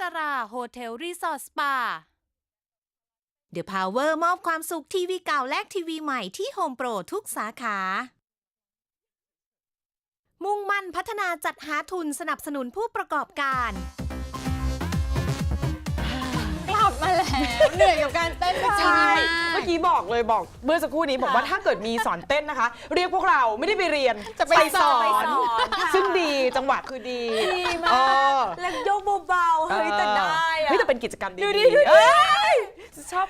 ตราโฮเทลรีสอร์ทสปา The Power มอบความสุขทีวีเก่าและทีวีใหม่ที่โฮมโปรทุกสาขา มุ่งมั่นพัฒนาจัดหาทุนสนับสนุนผู้ประกอบการ มาแล้วเหนื่อยกับการเต้นจริงใช่มากเมื่อกี้บอกเลยบอกเมื่อสักครู่นี้บอกว่าถ้าเกิดมีสอนเต้นนะคะ เรียกพวกเราไม่ได้ไปเรียนจะไปสอน ซึ่งดีจังหวะคือดีดีมาเอกอแล้วโยกเบาๆเฮ้ยแต่ได้อะเฮ้ยแต่เป็นกิจกรรมดีดูดิๆดูดิเอ้ยชอบ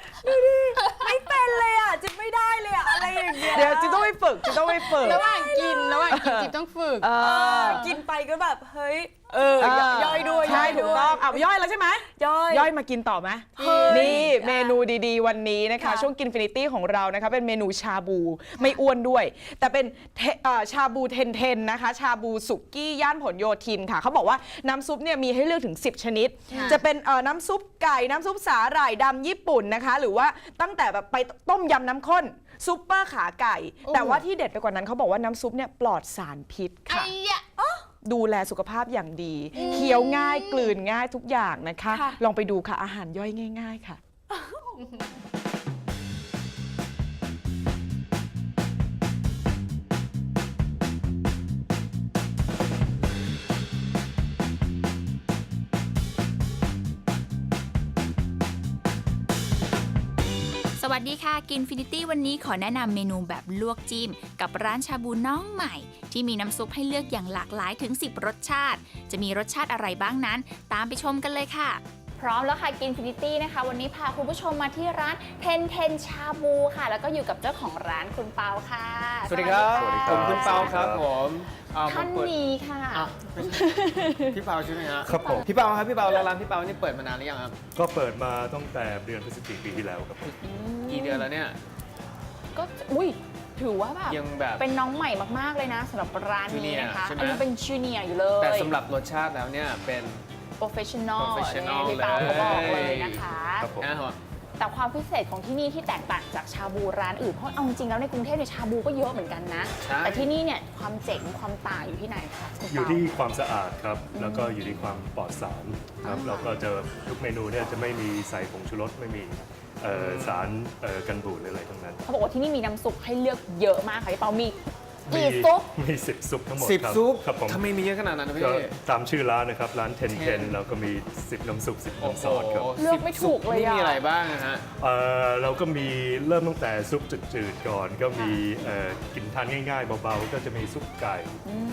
ไม่เป็นเลยอะจิ๊บไม่ได้เลยอะอะไรอย่างเงี้ยเดี๋ยวจะต้องไปฝึกจะต้องไปฝึกระหว่างกินระหว่างกินจิบต้องฝึกเอเอออกินไปก็แบบเฮ้ย เออเออย่อยด้วยใช่ย่ยถูกด้วยต้องเอาย่อยแล้วใช่ไหมย่อย ย่อยมากินต่อไหมเฮ้ยนี่เมนูดีๆ วันนี้นะคะค่ะช่วงกินฟินิตี้ของเรานะคะ เป็นเมนูชาบูไม่อ้วนด้วย แต่เป็นเทเอ่อชาบูเทนเทนนะคะ ชาบูสุกี้ย่านผลโยธินค่ะเขาบอกว่าน้ำซุปเนี่ยมีให้เลือกถึง 10 ชนิดค่ะจะเป็นเอ่อน้ำซุปไก่น้ำซุปสาหร่ายดำญี่ปุ่นนะคะ หรือว่าตั้งแต่แบบไปต้มยำน้ำข้นซุปเปอร์ขาไก่ แต่ว่าที่เด็ดไปกว่านั้นเขาบอกว่าน้ำซุปเนี่ยปลอดสารพิษไอ้ค่ะยะ ดูแลสุขภาพอย่างดี เคี้ยวง่ายกลืนง่ายทุกอย่างนะคะ ค่ะ ลองไปดูค่ะอาหารย่อยง่าย ๆ ค่ะ วัสดีค่ะกินฟินิตี้วันนี้ขอแนะนำเมนูแบบลวกจิ้ม กับร้านชาบูน้องใหม่ ที่มีน้ำซุปให้เลือกอย่างหลากหลายถึง 10 รสชาติ จะมีรสชาติอะไรบ้างนั้น ตามไปชมกันเลยค่ะ พร้อมแล้วค่ะกินฟินิตี้นะคะ วันนี้พาคุณผู้ชมมาที่ร้านเทนเทนชาบูค่ะ แล้วก็อยู่กับเจ้าของร้านคุณเปาค่ะสวัสดีครับ สวัสดีผมคุณเปาครับผมอ่ท่านผมเปิดนี้ค่ะ อะไม่ใช่พี่เปาใช่ไหมฮะครับผม พี่เปาครับพี่เปาแล้วร้านพี่เปานี่เปิดมานานหรือยังครับก็เปิดมาตั้งแต่เดือนพฤศจิกายนปีที่แล้วครับผม กี่เดือนแล้วเนี่ย ก็อุ้ยถือว่าแบบยังแบบเป็นน้องใหม่มากๆเลยนะสำหรับร้านนี้นะคะ Junior ใช่ไหม อันนี้เป็นจูเนียร์อยู่เลยแต่สำหรับรสชาติแล้วเนี่ยเป็น professional professional นี่พี่เปาเขาบอกเลยนะคะ ครับผม นะฮะแต่ความพิเศษของที่นี่ที่แตกต่างจากชาบูร้านอื่น เพราะเอาจริงๆแล้วในกรุงเทพเนี่ยชาบูก็เยอะเหมือนกันนะ ใช่ แต่ที่นี่เนี่ยความเจ๋งความต่างอยู่ที่ไหนคะคุณอยู่เปา ที่ความสะอาดครับ แล้วก็อยู่ที่ความปลอดสารครับ อ่าแล้วก็จะทุกเมนูเนี่ยจะไม่มีใส่ผงชูรสไม่มี เอ่อสารเอ่อกันบูดหรืออะไรทั้งนั้น เขาบอกว่าที่นี่มีน้ำซุปให้เลือกเยอะมากค่ะพี่เปามี มีกี่ซุป มีสิบซุปทั้งหมดสิบครับซุปครับผมทำไมมีเยอะขนาดนั้นนะพี่ก็ตามชื่อร้านนะครับ ร้านเทนเทน10แล้วก็มี 10 น้ำซุป 10โอ้น้ำโหซอสครับเลือกไม่ถูกเลยอะ นี่มีอะไรบ้างนะฮะ เอ่อเราก็มีเริ่มตั้งแต่ซุปจืดๆก่อน ก็มีเอ่อกินทานง่ายๆเบาๆ ก็จะมีซุปไก่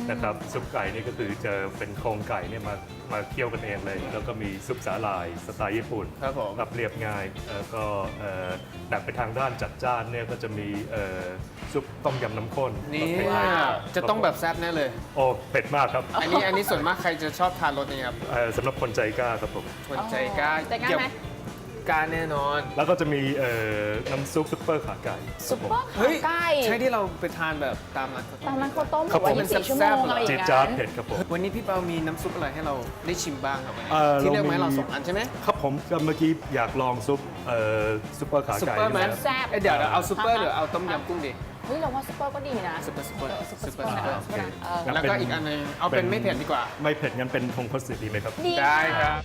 นะครับ ซุปไก่นี่ก็คือจะเป็นโครงไก่เนี่ยมามาเคี่ยวกันเองเลย แล้วก็มีซุปสาหร่ายสไตล์ญี่ปุ่นครับผม แบบเรียบง่ายแล้วก็เอ่อหนักไปทางด้านจัดจ้านเนี่ยก็จะมีเอ่อซุปต้มยำน้ำข้นนี่ประเภทไทยจะต้องแบบแซ่บแน่เลย โอ้เผ็ดมากครับอันนี้อันนี้ส่วนมากใครจะชอบทานรสนี้ครับเอ่อสำหรับคนใจกล้าครับผม คนใจกล้าใจกล้าไหม กล้าแน่นอน แล้วก็จะมีเอ่อน้ำซุปซุปเปอร์ขาไก่ซุปเปอร์เฮ้ขายไก่ใช่ที่เราไปทานแบบตามร้านข้าวต้ตามม ร้านข้าวต้มหครัรืบอว่าผม 24ชั่วโมงอะไรอย่าจีงดนั้จาร์ดนเผ็ดครับผม วันนี้พี่เปามีน้ำซุปอะไรให้เราได้ชิมบ้างครับเอ่อที่เลือกมาให้เราเรามี สองอันใช่ไหมครับผมก็เมื่อกี้อยากลองซุปเอ่อซุปเปอร์ขาซุปไก่เปอร์ไหมนะครับ แซ่บ เอ้ยเดี๋ยวเดี๋ยวเอาซุปเปอร์หรือเอาต้มยำกุ้งดี เฮ้ยเราว่าซุปเปอร์ก็ดีนะ ซุปเปอร์ซุปเปอร์ซุปเปอร์ซุปเปอร์ซุปเปอร์โอเคเอองั้นแล้วเป็ก็อีกอันหนึงเอาเป็นไม่เผ็ดดีกว่า ไม่เผ็ดงั้นเป็นทงคัตสึดีไหมครับ ดี ได้ครับ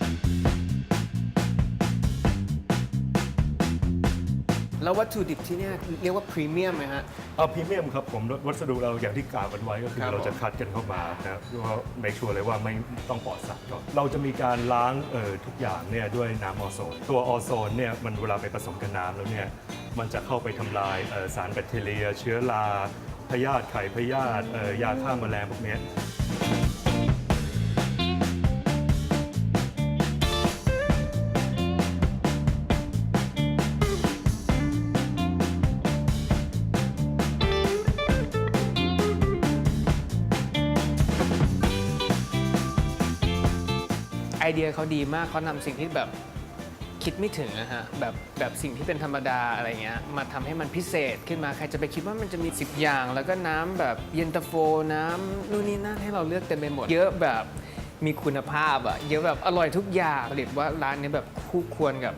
แล้ววัตถุดิบที่เนี่ยเรียกว่าพรีเมียมไหมฮะ เอาพรีเมียมครับผมวัสดุเราอย่างที่กล่าวกันไว้ก็คือครับเราจะคัดกันเข้ามานะครับเพื่อเมคชัวร์เลยว่าไม่ต้องปลอดสารก่อนเราจะมีการล้างเอ่อทุกอย่างเนี่ยด้วยน้ำออโซน ตัวออโซนเนี่ยมันเวลาไปผสมกับน้ำแล้วเนี่ยมันจะเข้าไปทำลายเอ่อสารแบคทีเรีย เชื้อราพยาธิไข่พยาธิเอ่อยาฆ่าแมลงพวกเนี้ย เดียเขาดีมากเขานำสิ่งที่แบบคิดไม่ถึงนะฮะแบบแบบสิ่งที่เป็นธรรมดาอะไรเงี้ยมาทำให้มันพิเศษขึ้นมาใครจะไปคิดว่ามันจะมี 10 อย่าง แล้วก็น้ำแบบเย็นตาโฟน้ำนู่นนี่นั่นให้เราเลือกเต็มไปหมด เยอะแบบมีคุณภาพอะเยอะแบบอร่อยทุกอย่างผลิตว่าร้านนี้แบบคู่ควรกับ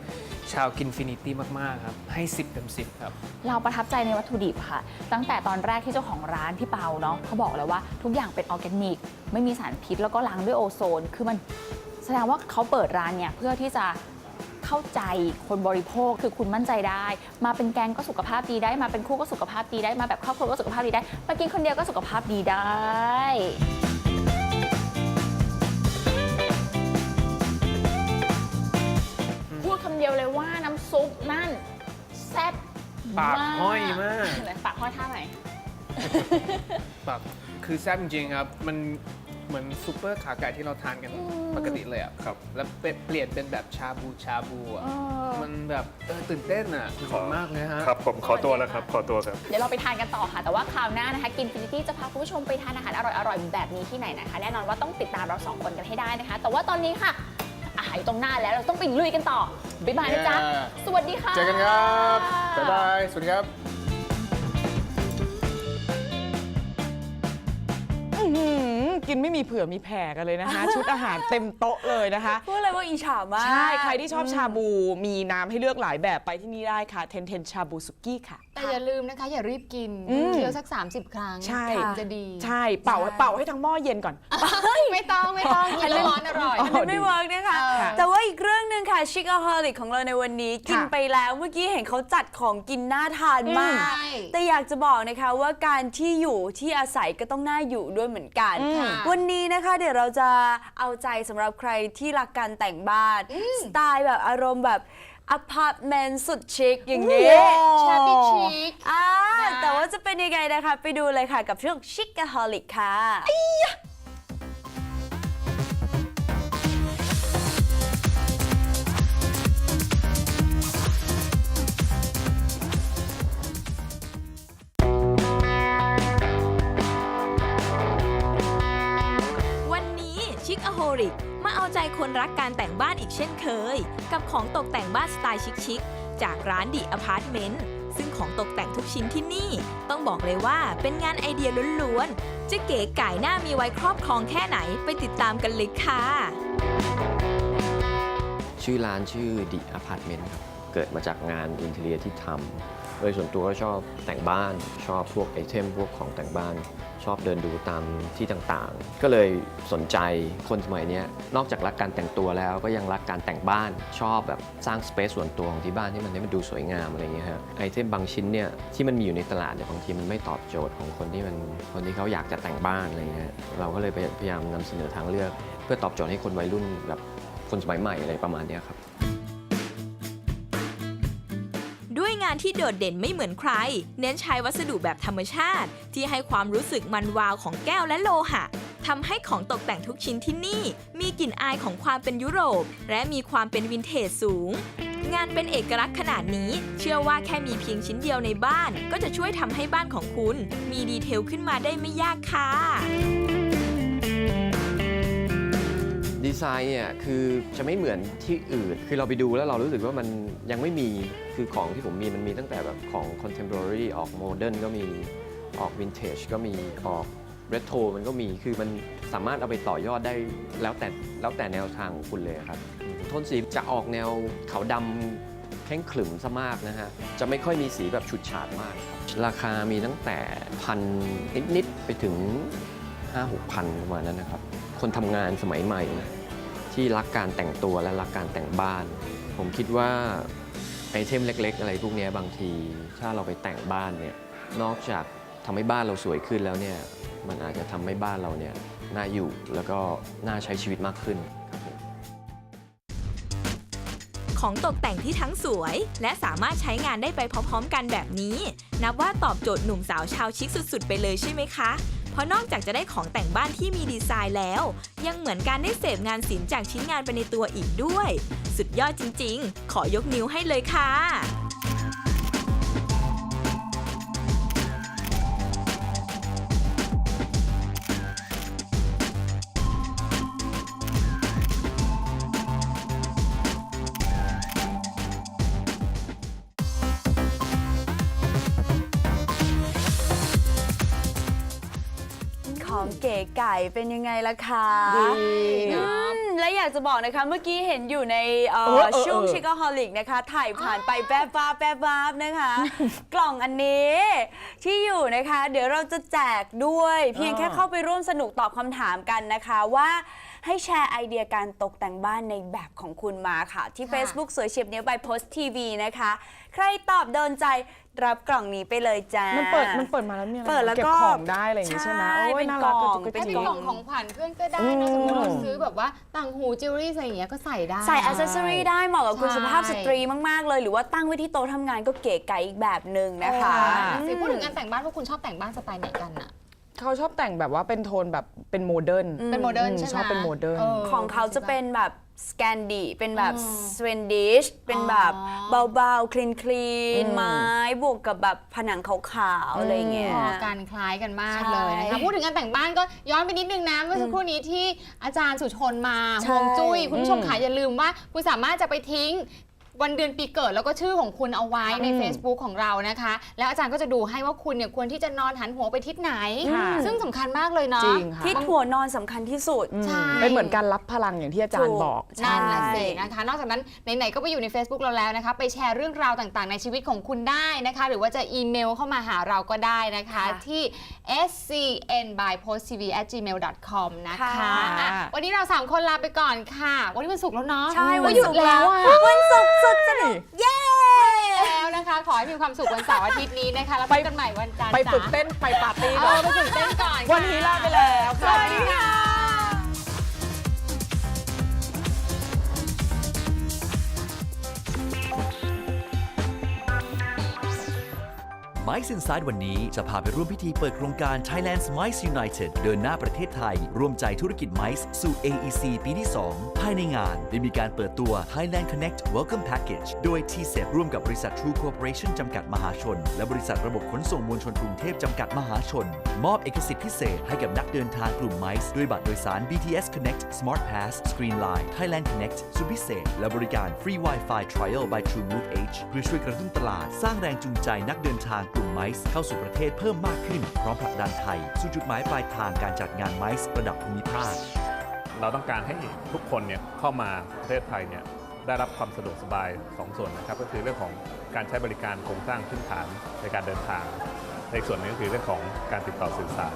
ชาวกินฟินิตี้มากๆครับให้ 10เต็ม10ครับ เราประทับใจในวัตถุดิบค่ะ ตั้งแต่ตอนแรกที่เจ้าของร้านพี่เปาเนาะเขาบอกเลยว่าทุกอย่างเป็นออร์แกนิก ไม่มีสารพิษแล้วก็ล้างด้วยโอโซน คือมัน แสดงว่าเขาเปิดร้านเนี่ยเพื่อที่จะเข้าใจคนบริโภคคือคุณมั่นใจได้ มาเป็นแกงก็สุขภาพดีได้ มาเป็นคู่ก็สุขภาพดีได้มาแบบครอบครัวก็สุขภาพดีได้ มากินคนเดียวก็สุขภาพดีได้พูดคำเดียวเลยว่าน้ำซุปนั่นแซ่บปากห้อยมาก ไหนปากห้อยท่าไหน แบบคือแซ่บจริงๆครับ มัน เหมือนซูเปอร์ขาไก่ที่เราทานกันปกติเลยอะครับ แล้วเปเปลี่ยนเป็นแบบชาบูชาบูอะเออมันแบบเออตื่นเต้นอะสนุกมากเลยฮะครับผมขอตัวแล้วครับขอตัวครับ เดี๋ยวเราไปทานกันต่อค่ะ แต่ว่าคราวหน้านะคะกินฟินิตี้จะพาคุณผู้ชมไปทานอาหารอร่อยๆแบบนี้ที่ไหนนะคะ แน่นอนว่าต้องติดตามเราสองคนกันให้ได้นะคะ แต่ว่าตอนนี้ค่ะอาหารอยู่ตรงหน้าแล้วเราต้องไปลุยกันต่อบ๊ายบายนะจ๊ะ Yeah สวัสดีค่ะเจอกันครับบ๊ายบายสวัสดีครับ กินไม่มีเผื่อมีแผ่กันเลยนะคะ ชุดอาหารเต็มโต๊ะเลยนะคะ พูดเลยว่าอิจฉามาก ใช่ ใครที่ชอบชาบูมีน้ำให้เลือกหลายแบบไปที่นี่ได้ค่ะ เทนเทนชาบูสุกี้ค่ะแต่อย่าลืมนะคะ อย่ารีบกินอืมเคี้ยวสัก 30 ครั้งใช่ถึงจะดีใช่เป่าเป่าให้ทั้งหม้อเย็นก่อน ไม่ต้องไม่ต้องกินแล้วร้อนอร่อยอ๋อมันไม่เวิร์กนะคะ เออ แต่ว่าอีกเรื่องหนึ่งค่ะชิคาฮอลิกของเราในวันนี้ กินค่ะไปแล้วเมื่อกี้เห็นเขาจัดของกินน่าทานมาก ใช่ แต่อยากจะบอกนะคะว่าการที่อยู่ที่อาศัยก็ต้องน่าอยู่ด้วยเหมือนกันค่ะวันนี้นะคะเดี๋ยวเราจะเอาใจสำหรับใครที่รักการแต่งบ้าน สไตล์แบบอารมณ์แบบ อพาร์ตเมนต์สุดชิคอย่างนี้ Shabby chic อ่านะ แต่ว่าจะเป็นยังไงนะคะ ไปดูเลยค่ะกับช่วงชิคก h o l i c ค่ะ ใจคนรักการแต่งบ้านอีกเช่นเคย กับของตกแต่งบ้านสไตล์ชิคๆจากร้านดิอพาร์ตเมนต์ซึ่งของตกแต่งทุกชิ้นที่นี่ ต้องบอกเลยว่าเป็นงานไอเดียล้วนๆ จะเก๋ไก่หน้ามีไว้ครอบครองแค่ไหนไปติดตามกันเลยค่ะ ชื่อร้านชื่อ The Apartment ครับ เกิดมาจากงานอินเทเรียที่ทำ ดยส่วนตัวก็ชอบแต่งบ้าน ชอบพวกไอเทมพวกของแต่งบ้าน ชอบเดินดูตามที่ต่างๆ ก็เลยสนใจคนสมัยนี้นอกจากรักการแต่งตัวแล้วก็ยังรักการแต่งบ้าน ชอบแบบสร้างสเปซส่วนตัวของที่บ้านที่มันให้มันดูสวยงามอะไรเงี้ยฮะไอเทมบางชิ้นเนี่ยที่มันมีอยู่ในตลาดเนี่ยบางทีมันไม่ตอบโจทย์ของคนที่มันคนที่เขาอยากจะแต่งบ้านอะไรเงี้ยเราก็เลยพยายามนำเสนอทางเลือก เพื่อตอบโจทย์ให้คนวัยรุ่นแบบคนสมัยใหม่อะไรประมาณนี้ครับานที่โดดเด่นไม่เหมือนใคร เน้นใช้วัสดุแบบธรรมชาติ ที่ให้ความรู้สึกมันวาวของแก้วและโลหะทำให้ของตกแต่งทุกชิ้นที่นี่ มีกลิ่นอายของความเป็นยุโรป และมีความเป็นวินเทจสูง งานเป็นเอกลักษณ์ขนาดนี้ เชื่อว่าแค่มีเพียงชิ้นเดียวในบ้าน ก็จะช่วยทำให้บ้านของคุณ มีดีเทลขึ้นมาได้ไม่ยากค่ะ ดีไซน์เนี่ยคือจะไม่เหมือนที่อื่น คือเราไปดูแล้วเรารู้สึกว่ามันยังไม่มี คือของที่ผมมีมันมีตั้งแต่แบบของ contemporary ออกโมเดิร์นก็มี ออกวินเทจก็มี ออกเรโทรมันก็มี คือมันสามารถเอาไปต่อยอดได้แล้วแต่แล้วแต่แนวทางของคุณเลยครับโทนสีจะออกแนวขาวดำแข็งขรึมซะมากนะฮะ จะไม่ค่อยมีสีแบบฉุดฉาดมากครับราคามีตั้งแต่พันนิดๆไปถึง 5 6พันประมาณนั้นนะครับคนทำงานสมัยใหม่ ที่รักการแต่งตัวและรักการแต่งบ้าน ผมคิดว่าไอเทมเล็ก ๆ อะไรพวกนี้บางที ถ้าเราไปแต่งบ้านเนี่ยนอกจากทำให้บ้านเราสวยขึ้นแล้วเนี่ยมันอาจจะทำให้บ้านเราเนี่ยน่าอยู่แล้วก็น่าใช้ชีวิตมากขึ้นของตกแต่งที่ทั้งสวย และสามารถใช้งานได้ไปพร้อมๆ กันแบบนี้ นับว่าตอบโจทย์หนุ่มสาวชาวชิคสุดๆ ไปเลยใช่ไหมคะ เพราะนอกจากจะได้ของแต่งบ้านที่มีดีไซน์แล้ว ยังเหมือนการได้เสพงานศิลป์จากชิ้นงานไปในตัวอีกด้วย สุดยอดจริงๆ ขอยกนิ้วให้เลยค่ะ องเก๋ไก่เป็นยังไงล่ะคะดีอืมและอยากจะบอกนะคะเมื่อกี้เห็นอยู่ในเอ่อเออเออช่วงเออ ชิคาฮอลิกนะคะ ถ่ายผ่านไปแป๊บวาบแป๊บวาบนะคะ กล่องอันนี้ที่อยู่นะคะ เดี๋ยวเราจะแจกด้วย เพียงแค่เข้าไปร่วมสนุกตอบคำถามกันนะคะว่าให้แชร์ไอเดียการตกแต่งบ้านในแบบของคุณมาค่ะ ที่ค่ะ Facebook สวยเฉียบเนี้ย by Post TV นะคะ ใครตอบโดนใจรับกล่องนี้ไปเลยจ้ามันเปิดมันเปิดมาแล้วมีอะไรเปิดแล้วเก็ก็บของได้อะไรอย่างงี้ใช่ไหมโอ้ยเป็นน่ารักกล่องกระจุกกระเป็น จิเป็นกกล่องของขวัญเพื่อนก็ได้อืมนะสมมติเราซื้อแบบว่าต่างหูจิวเวลรี่อะไรอย่างเงี้ยก็ใส่ได้ ใส่อ c เซสซอรีได้เหมาะกับคุณใช่ สุภาพสตรีมาก ๆ เลย หรือว่าตั้งไว้ที่โต๊ะทำงานก็เก๋ไก๋อีกแบบหนึ่งนะคะสิพูดถึงงานแต่งบ้านพวกคุณชอบแต่งบ้านสไตล์ไหนกันอะเขาชอบแต่งแบบว่าเป็นโทนแบบเป็นโมเดิร์น เป็นโมเดิร์นอืมใช่ไหมชอบเป็นโมเดิร์น ของเขาจะเป็นแบบ สแกนดีเป็นแบบอืมสเวนดิชเป็นแบบอ๋อเบาๆ คลีนคลีนอืมไม้บวกกับแบบผนังขาวๆ อะไรเงี้ยพอการคล้ายกันมากใช่เลยนะคะพูดถึงงานแต่งบ้านก็ย้อนไปนิดนึงนะ เมื่อสักครู่นี้ที่อาจารย์สุชนมาใช่ห่วงจุ้ย คุณผู้ชมขาอย่าลืมว่า คุณสามารถจะไปทิ้ง วันเดือนปีเกิดแล้วก็ชื่อของคุณเอาไว้ในอืม Facebook ของเรานะคะ แล้วอาจารย์ก็จะดูให้ว่าคุณเนี่ยควรที่จะนอนหันหัวไปทิศไหน ค่ะ ซึ่งสำคัญมากเลยเนาะ จริงค่ะที่หัวนอนสำคัญที่สุดอืมใช่ เป็นเหมือนการรับพลังอย่างที่อาจารย์บอก ใช่ นั่นแหละสินะคะ นอกจากนั้นไหนๆก็ไปอยู่ใน Facebook เราแล้วนะคะ ไปแชร์เรื่องราวต่างๆ ในชีวิตของคุณได้นะคะ หรือว่าจะอีเมลเข้ามาหาเราก็ได้นะคะ ค่ะที่ scn by posttv at gmail com นะคะค่ะอะวันนี้เรา 3 คนลาไปก่อนค่ะ วันนี้วันศุกร์แล้วเนาะใช่วัวันหยุศุดกร์แล้วอะอะ วันศุกร์สุดสนุกเย้ แล้วนะคะขอให้มีความสุขวันเสาร์อาทิตย์นี้นะคะ แล้วพบกันใหม่วันจันทร์ไปฝึกจ้ะเต้นไปปาร์ตี้เอก่ออนไปฝึกเต้นก่อนค่ะ วันนี้ลาไปแล้ว สวัสดีค่ะ Mice Inside วันนี้จะพาไปร่วมพิธีเปิดโครงการ Thailand's Mice United เดินหน้าประเทศไทย ร่วมใจธุรกิจ Mice สู่ AEC ปีที่ 2 ภายในงาน ได้มีการเปิดตัว Thailand Connect Welcome Package โดย t c e p ร่วมกับบริษัท True Corporation จำกัดมหาชน และบริษัทระบบขนส่งมวลชนกรุงเทพจำกัดมหาชน มอบเอกสิทธิพิเศษให้กับนักเดินทางกลุ่ม Mice ด้วยบัตรโดยสาร BTS Connect Smart Pass Screen Line Thailand Connect สุดพิเศษ และบริการ Free Wi-Fi Trial by True Move H เพื่อช่วยกระตุ้นตลาดสร้างแรงจูงใจนักเดินทางกลุ่มไมซ์เข้าสู่ประเทศเพิ่มมากขึ้น พร้อมผลักดันไทย สู่จุดหมายปลายทางการจัดงานไมซ์ระดับภูมิภาค เราต้องการให้ทุกคนเนี่ยเข้ามาประเทศไทยเนี่ยได้รับความสะดวกสบาย 2 ส่วนนะครับ ก็คือเรื่องของการใช้บริการโครงสร้างพื้นฐานในการเดินทางในส่วนนึงก็คือเรื่องของการติดต่อสื่อสาร